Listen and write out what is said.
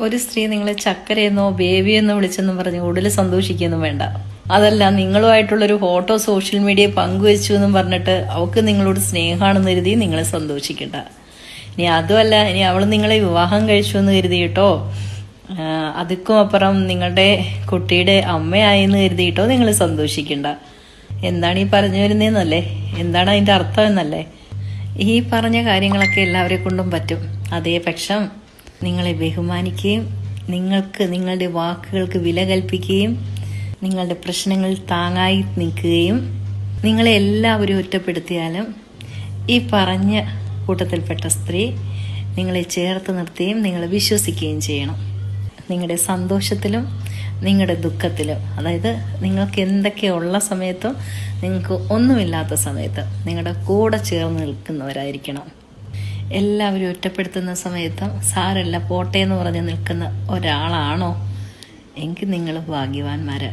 ഒരു സ്ത്രീ നിങ്ങളെ ചക്കരയെന്നോ ബേബിയെന്നോ വിളിച്ചെന്നും പറഞ്ഞ് കൂടുതൽ സന്തോഷിക്കുകയൊന്നും വേണ്ട. അതല്ല നിങ്ങളുമായിട്ടുള്ളൊരു ഫോട്ടോ സോഷ്യൽ മീഡിയ പങ്കുവച്ചു എന്നും പറഞ്ഞിട്ട് അവൾക്ക് നിങ്ങളോട് സ്നേഹമാണെന്ന് കരുതി നിങ്ങളെ സന്തോഷിക്കണ്ട. ഇനി അതുമല്ല ഇനി അവൾ നിങ്ങളെ വിവാഹം കഴിച്ചു എന്ന് കരുതിയിട്ടോ അതുക്കും അപ്പുറം നിങ്ങളുടെ കുട്ടിയുടെ അമ്മയായെന്ന് കരുതിയിട്ടോ നിങ്ങൾ സന്തോഷിക്കണ്ട. എന്താണ് ഈ പറഞ്ഞു വരുന്നതെന്നല്ലേ? എന്താണ് അതിന്റെ അർത്ഥം എന്നല്ലേ? ഈ പറഞ്ഞ കാര്യങ്ങളൊക്കെ എല്ലാവരെ കൊണ്ടും പറ്റും. അതേ പക്ഷം നിങ്ങളെ ബഹുമാനിക്കുകയും നിങ്ങൾക്ക് നിങ്ങളുടെ വാക്കുകൾക്ക് വില കൽപ്പിക്കുകയും നിങ്ങളുടെ പ്രശ്നങ്ങൾ താങ്ങായി നിൽക്കുകയും നിങ്ങളെ എല്ലാവരും ഒറ്റപ്പെടുത്തിയാലും ഈ പറഞ്ഞ കൂട്ടത്തിൽപ്പെട്ട സ്ത്രീ നിങ്ങളെ ചേർത്ത് നിർത്തുകയും നിങ്ങളെ വിശ്വസിക്കുകയും ചെയ്യണം. നിങ്ങളുടെ സന്തോഷത്തിലും നിങ്ങളുടെ ദുഃഖത്തിലും അതായത് നിങ്ങൾക്ക് എന്തൊക്കെ ഉള്ള സമയത്തും നിങ്ങൾക്ക് ഒന്നുമില്ലാത്ത സമയത്ത് നിങ്ങളുടെ കൂടെ ചേർന്ന് നിൽക്കുന്നവരായിരിക്കണം. എല്ലാവരും ഒറ്റപ്പെടുത്തുന്ന സമയത്തും സാരല്ല പോട്ടെ എന്ന് പറഞ്ഞ് നിൽക്കുന്ന ഒരാളാണോ? എങ്കിൽ നിങ്ങൾ ഭാഗ്യവാന്മാരാ.